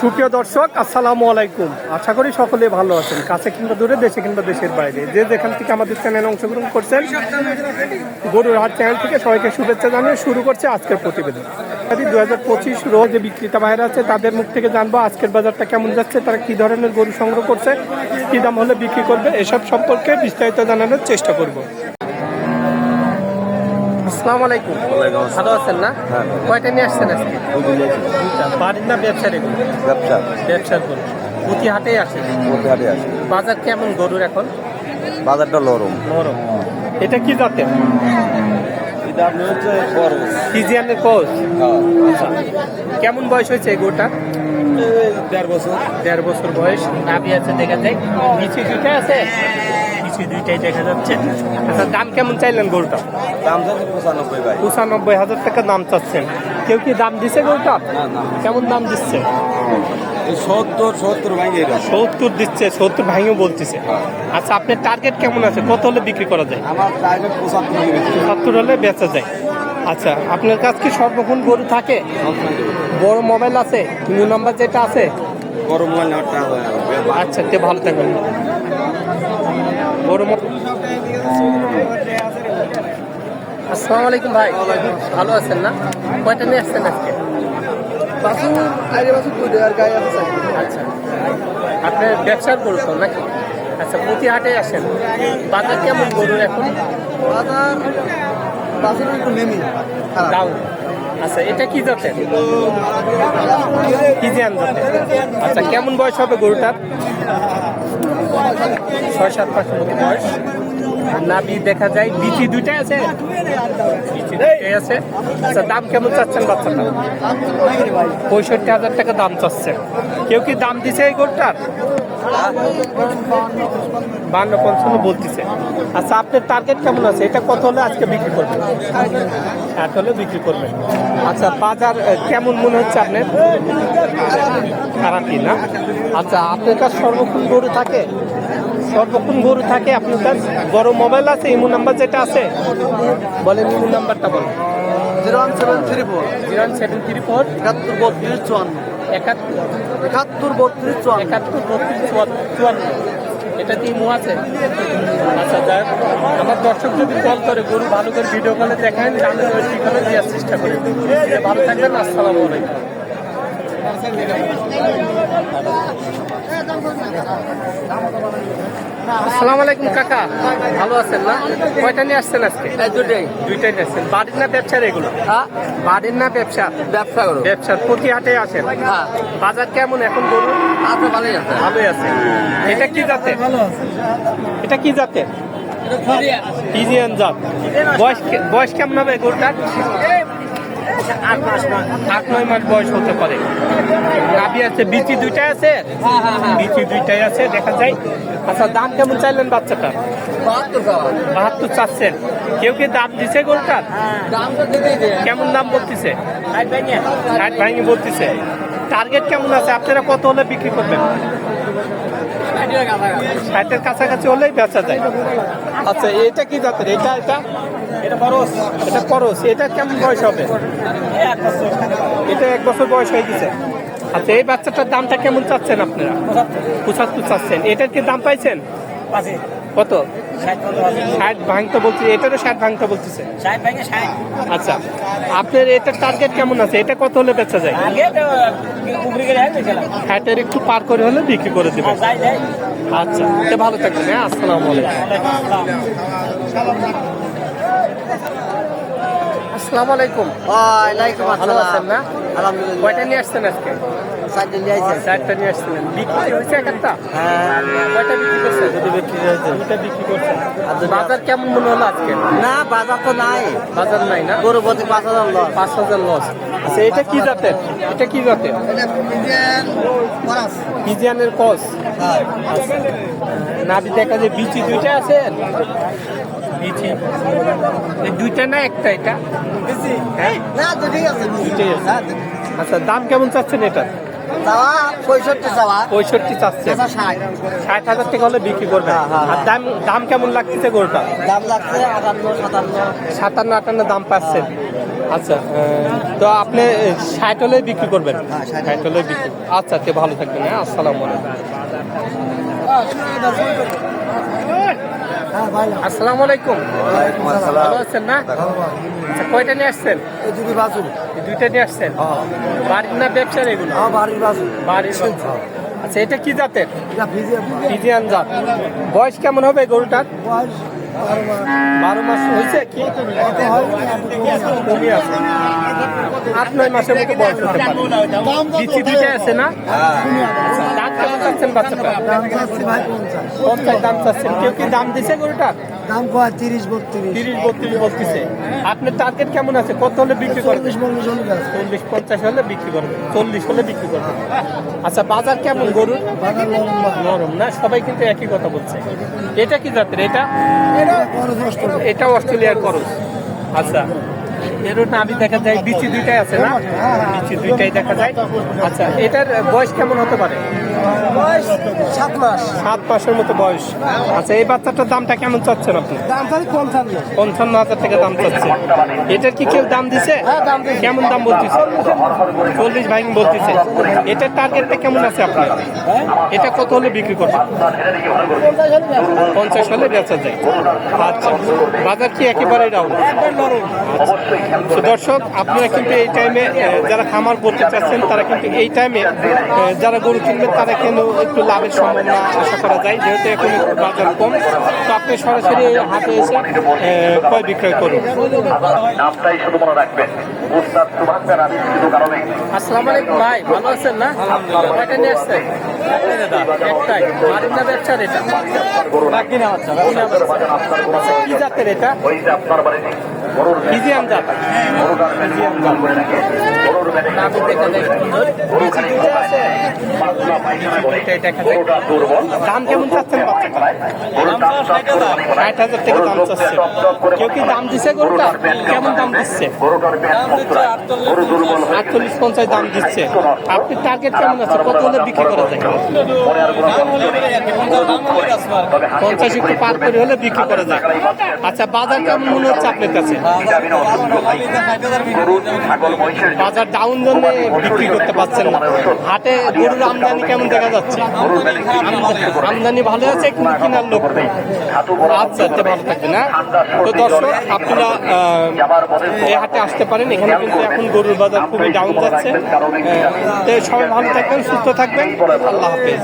সুপ্রিয় দর্শক, আসসালামু আলাইকুম। আশা করি সকলে ভালো আছেন। কাছে কিংবা দূরে, দেশে কিংবা দেশের বাইরে। যে যেখান থেকে আমাদের চ্যানেলে অংশগ্রহণ করছেন, গরুর হাট চ্যানেল থেকে সবাইকে শুভেচ্ছা জানিয়ে শুরু করছে আজকের প্রতিবেদন। দু হাজার পঁচিশ রোজ বিক্রেতা ভাইরা আছে, তাদের মুখ থেকে জানব আজকের বাজারটা কেমন যাচ্ছে, তারা কি ধরনের গরু সংগ্রহ করছে, কী দাম হলে বিক্রি করবে, এসব সম্পর্কে বিস্তারিত জানানোর চেষ্টা করব। আসসালামু আলাইকুম। ভালো আছেন না? হ্যাঁ। কয়টা নিয়ে আসছেন আজকে? বাড়ির না ব্যবসার এগুলো? ব্যবসা। ব্যবসার গরু প্রতি হাটেই আসে। হাটে আছে বাজার কেমন গরুর এখন? বাজারটা নরম। নরম। এটা কি জাতের? ফিজিয়ানের কোচ আচ্ছা। কেমন বয়স হয়েছে এই গরুটা? দেড় বছর। দেড় বছর বয়স। নাভি আছে দেখা যায়। নিচে আছে? নিচে দুইটাই দেখা যাচ্ছে। আচ্ছা দাম কেমন চাইলেন গরুটা? দাম যাচ্ছে পঁচানব্বই ভাই। পঁচানব্বই হাজার টাকা দাম চাচ্ছেন। কেউ কি দাম দিছে গরুটা? কেমন দাম দিচ্ছে? সত্তর সত্তর এটা সত্তর দিচ্ছে সত্তর ভাঙিও বলতেছে। আচ্ছা আপনার টার্গেট কেমন আছে? কত হলে বিক্রি করা যায়? আমার টার্গেট পঁচাত্তর হলে বেচা যায়। আচ্ছা আপনার কাছে কি সর্বক্ষণ গরু থাকে? বড় মোবাইল আছে? নিউ নাম্বার যেটা আছে? বড় মোবাইল নেওয়ার। আচ্ছা তে ভালো থাকবেন। মো- আসসালামু আলাইকুম ভাই। ভালো আছেন না? কয়টা নিয়ে আসছেন আজকে? আচ্ছা। আপনার ব্যবসার গরু তো নাকি? আচ্ছা প্রতি হাটে আসেন। বাজার কেমন গরু এখন? বাজার বাসুর একটু নেমি ডাউন আচ্ছা এটা কি জাতের? কি জান জাতের? আচ্ছা কেমন বয়স হবে গরুটার? ছয় সাত মাস মতো বয়স নাভি দেখা যায়, বিচি দুইটাই আছে? বিচি আছে। আচ্ছা দাম কেমন চাচ্ছেন বাচ্চাটা? পঁয়ষট্টি হাজার টাকা দাম চাচ্ছে। কেউ কি দাম দিছে এই গরুটার? বান্ন পঞ্চান্ন বলতেছে। আচ্ছা আপনার টার্গেট কেমন আছে? এটা কত হলে আজকে বিক্রি করবেন? ষাট হলে বিক্রি করবেন। আচ্ছা বাজার কেমন মনে হচ্ছে আপনার? খারাপই না? আচ্ছা আপনার কাছে সর্বক্ষণ গরু থাকে? সর্বক্ষণ গরু থাকে আপনার কাছে? বড় মোবাইল আছে ইমো নাম্বার যেটা আছে? বলেন ইমো নাম্বারটা বলেন। Zero one seven three four. Zero one seven three four. একাত্তর বত্রিশ চুয়ান্ন। একাত্তর বত্রিশ চুয়ান্ন একাত্তর, বত্রিশ, চুয়ান্ন। এটা কি মো আছে? আচ্ছা যাক। আমার দর্শক যদি কল করে, গরু ভালো করে ভিডিও কলে দেখেন আমি ওই ঠিকানা দেওয়ার চেষ্টা করি। ভালো থাকবেন, আসসালামু আলাইকুম। আসসালামু আলাইকুম কাকা। ভালো আছেন না? কয়টা নিয়ে আসছেন আজকে? দুটাই দুইটাই। নিয়ে আসছেন। বাড়ির না ব্যবসার এগুলো? হ্যাঁ। বাড়ির না ব্যবসা? ব্যবসা করো ব্যবসার প্রতি হাটে আসেন? হ্যাঁ। বাজার কেমন এখন গরু আছে ভালোই আছে। ভালোই আছে। এটা কি জাতের? এটা কি জাতের? জাত। বয়স বয়স কেমন হবে গরুটার? আট নয় মাস বয়স হতে পারে। গাভি আছে বিচি দুইটাই আছে? বিচি দুইটাই আছে দেখা যায়। আচ্ছা দাম কেমন চাইলেন বাচ্চাটা? বাহাত্তর চাচ্ছেন। কেউ কি দাম দিছে দিতেই কেমন দাম বলতেছে? ষাট ভাঙি। বলতেছে। টার্গেট কেমন আছে? আপনারা কত হলে বিক্রি করবেন? ষাটের কাছাকাছি হলেই বেচা যায়। আচ্ছা এটা কি জাতের? এটা এটা? এটা করস এটা কেমন বয়স হবে? এটা এক বছর বয়স হয়ে গেছে। আচ্ছা এই বাচ্চাটার দামটা কেমন চাচ্ছেন আপনারা? পঁচাত্তর। চাচ্ছেন। এটার কি দাম পাইছেন? কত? ষাট ভাঙতে বলছে এটারও ষাট ভাঙতে বলতেছে। আচ্ছা আপনার এটার টার্গেট কেমন আছে? এটা কত হলে বেচা যায়? ষাটের একটু পার করে হলে বিক্রি করে দেবেন। আচ্ছা এটা ভালো থাকবেন হ্যাঁ আসসালামু আলাইকুম। আসসালামু আলাইকুম। ওয়ালাইকুম ভালো আসসালাম। আছেন না? আলহামদুলিল্লাহ। কয়টা নিয়ে আসছেন আজকে? নিয়ে আইছে চারটা নিয়ে আসছিলেন। বিক্রি হয়েছে একটা হ্যাঁ। কয়টা বিক্রি করছেন? দুটো বিক্রি হয়েছে। দুটা বিক্রি করছেন। বাজার কেমন মনে হলো আজকে? না বাজার তো নাই। বাজার নাই না? গরু প্রতি পাঁচ হাজার লস পাঁচ হাজার লস আচ্ছা এটা কি জাতের? এটা কি জাতের? পিজিয়ানের কস। নাভি দেখা যায় বিচি দুইটা আছে? বিচি দুইটা না একটা এটা? হ্যাঁ? আছে। আচ্ছা দাম কেমন চাচ্ছেন এটা পঁয়ষট্টি ষাট। ষাট হাজার টাকা হলে বিক্রি করবেন। হ্যাঁ, হ্যাঁ, আর দাম দাম কেমন লাগতেছে গরুটা দাম লাগছে আটান্ন সাতান্ন। সাতান্ন আটান্ন দাম পাচ্ছেন। আচ্ছা তো আপনি ষাট হলে বিক্রি করবেন? ষাট হলে বিক্রি আচ্ছা ভালো থাকবেন হ্যাঁ আসসালামু আলাইকুম। আসসালামু আলাইকুম। ভালো আছেন না? আচ্ছা কয়টা নিয়ে আসছেন? এই দুটি বাছুর। দুইটা নিয়ে আসছেন? বাড়ির না ব্যবসার এগুলো? আমার বাড়ির বাছুর। বাড়ির আচ্ছা এটা কি জাতের? ফিজিয়ান। জাত। বয়স কেমন হবে গরুটার? বয়স বারো মাস। হয়েছে কি? কমে আছে। আট নয় মাসের মতো বয়স হতে পারে। বিচি দুইটা আছে না? আচ্ছা, কেমন চাচ্ছেন বাচ্চাটা দাম চাচ্ছি ভাই পঞ্চাশ পঞ্চাশ দাম চাচ্ছেন কেউ কি দাম দিছে গরুটার দাম কয়? তিরিশ বত্রিশ। তিরিশ বত্রিশ বলতেছে। আপনার টার্গেট কেমন আছে? কত হলে বিক্রি করবেন? চল্লিশ পঞ্চাশ হলে চল্লিশ পঞ্চাশ হলে বিক্রি করবেন। চল্লিশ হলে বিক্রি করবেন। আচ্ছা বাজার কেমন গরুর? নরম না? সবাই কিন্তু একই কথা বলছে। এটা কি জাতের? এটা? এটা খরচ অস্ট্রেলিয়ার করস আচ্ছা এরও নাভি দেখা যায় বিচি দুইটাই আছে না? বিচি দুইটাই দেখা যায়। আচ্ছা এটার বয়স কেমন হতে পারে? বয়স সাত মাস। সাত মাসের মতো বয়স। আচ্ছা এই বাচ্চাটার দামটা কেমন চাচ্ছেন আপনি? দাম পঞ্চান্ন। পঞ্চান্ন হাজার টাকা দাম চাচ্ছে। এটার কি কেউ দাম দিছে? হ্যাঁ, দাম দিছে। কেমন দাম বলতেছে? চল্লিশ ভাই বলতেছে। এটার টার্গেটটা কেমন আছে আপনার? এটা কত হলে বিক্রি করবেন? পঞ্চাশ হলে বেচা যায়। আচ্ছা বাজার কি একেবারে ডাউন তো দর্শক আপনারা কিন্তু এই টাইমে যারা খামার করতে চাচ্ছেন তারা কিন্তু এই টাইমে যারা গরু কিনবেন তারা কিন্তু একটু লাভের সম্ভাবনা আশা করা যায় যেহেতু এখন একটু বাজার কম। তো আপনি সরাসরি হাতে এসে ক্রয় বিক্রয় করুন? নামটাই শুধু মনে রাখবেন। উস্তাদ সুভাষ আমি শুধু কারণে। আসসালামু আলাইকুম ভাই ভালো আছেন না? কয়টা নিয়ে আসছেন? একটাই বাড়ির না ব্যবসার এটা? আচ্ছা কি জাতের এটা? জাত দাম কেমন চাচ্ছেন ষাট হাজার টাকা দাম চাচ্ছে কেউ কি দাম দিচ্ছে গরুটা কেমন দাম দিচ্ছে হয়ে আটচল্লিশ পঞ্চাশ দাম দিচ্ছে আপনি টার্গেট কেমন আছে কত হলে বিক্রি করা যায় মনে পঞ্চাশ একটু পার করে হলে বিক্রি করা যায় আচ্ছা বাজার কেমন মনে হচ্ছে আপনার কাছে ভিটামিন অসুস্থ হয় ছাগল মহিষের বাজার ডাউন জন্য বিক্রি করতে পারছেন না। হাটে গরুর আমদানি কেমন দেখা যাচ্ছে? আমদানি- ভালো আছে কিন্তু কেনার লোক নেই। আচ্ছা আচ্ছা ভালো থাকবেন না তো দর্শক আপনারা আহ, এই হাটে আসতে পারেন এখানে কিন্তু এখন গরুর বাজার খুবই ডাউন যাচ্ছে। তো সবাই ভালো থাকবেন সুস্থ থাকবেন। আল্লাহ হাফেজ।